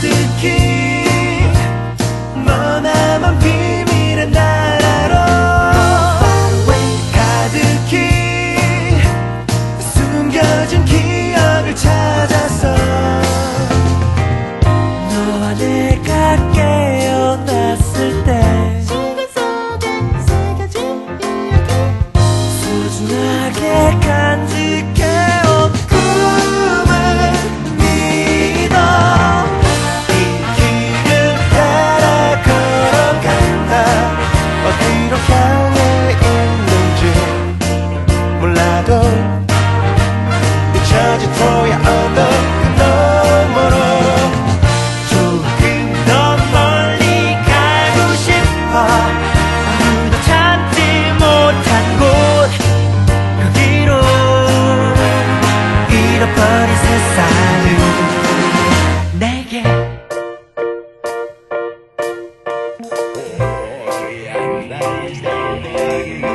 did king 아직도야 언덕 너머로 조금 더 멀리 가고 싶어. 아무도 찾지 못한 곳. 거기로 잃어버린 세상을 내게. Oh, yeah.